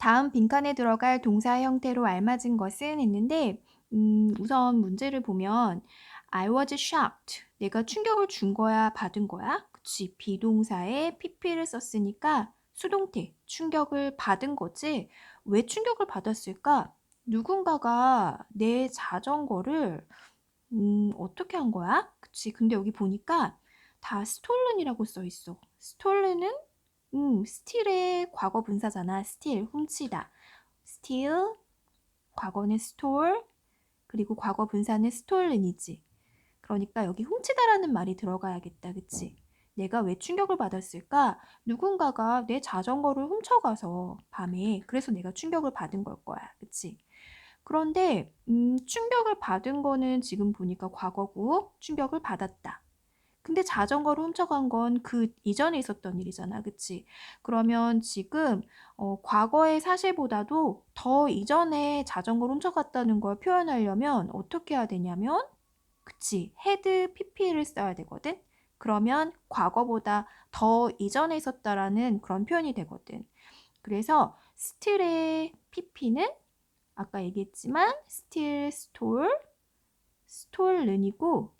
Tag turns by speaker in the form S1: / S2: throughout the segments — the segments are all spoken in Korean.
S1: 다음 빈칸에 들어갈 동사 형태로 알맞은 것은 했는데 음, 우선 문제를 보면 I was shocked. 내가 충격을 준 거야, 받은 거야? 그치. 비동사에 pp를 썼으니까 수동태, 충격을 받은 거지. 왜 충격을 받았을까? 누군가가 내 자전거를 음, 어떻게 한 거야? 그치. 근데 여기 보니까 다 stolen이라고 써 있어. stolen은 음, steal의 과거 분사잖아. steal, 훔치다. steal, 과거는 stole, 그리고 과거 분사는 stolen이지. 그러니까 여기 훔치다라는 말이 들어가야겠다. 그치? 내가 왜 충격을 받았을까? 누군가가 내 자전거를 훔쳐가서 밤에 그래서 내가 충격을 받은 걸 거야. 그치? 그런데 음, 충격을 받은 거는 지금 보니까 과거고 충격을 받았다. 근데 자전거를 훔쳐간 건 그 이전에 있었던 일이잖아. 그치? 그러면 지금 어, 과거의 사실보다도 더 이전에 자전거를 훔쳐갔다는 걸 표현하려면 어떻게 해야 되냐면 그치? had pp를 써야 되거든. 그러면 과거보다 더 이전에 있었다라는 그런 표현이 되거든. 그래서 still의 pp는 아까 얘기했지만 still, stole, stolen이고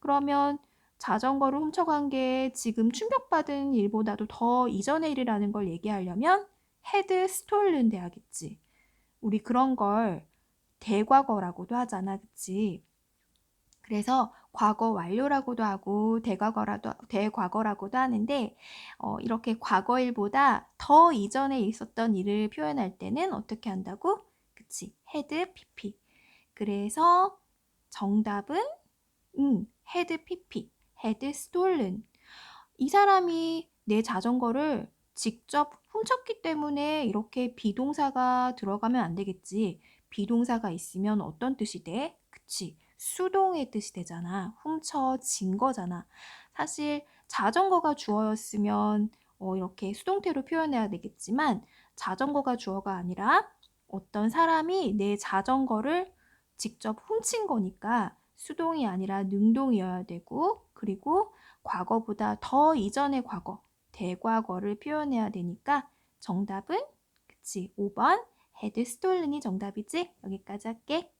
S1: 그러면 자전거를 훔쳐간 게 지금 충격받은 일보다도 더 이전의 일이라는 걸 얘기하려면 had stolen 돼야겠지. 우리 그런 걸 대과거라고도 하잖아, 그치? 그래서 과거 완료라고도 하고 대과거라도 대과거라고도 하는데 어, 이렇게 과거일보다 더 이전에 있었던 일을 표현할 때는 어떻게 한다고? 그치? had pp. 그래서 정답은 음, had pp. Had stolen. 이 사람이 내 자전거를 직접 훔쳤기 때문에 이렇게 비동사가 들어가면 안 되겠지. 비동사가 있으면 어떤 뜻이 돼? 그치. 수동의 뜻이 되잖아. 훔쳐진 거잖아. 사실 자전거가 주어였으면 어, 이렇게 수동태로 표현해야 되겠지만 자전거가 주어가 아니라 어떤 사람이 내 자전거를 직접 훔친 거니까 수동이 아니라 능동이어야 되고 그리고 과거보다 더 이전의 과거, 대과거를 표현해야 되니까 정답은 그치 5번 had stolen이 정답이지? 여기까지 할게.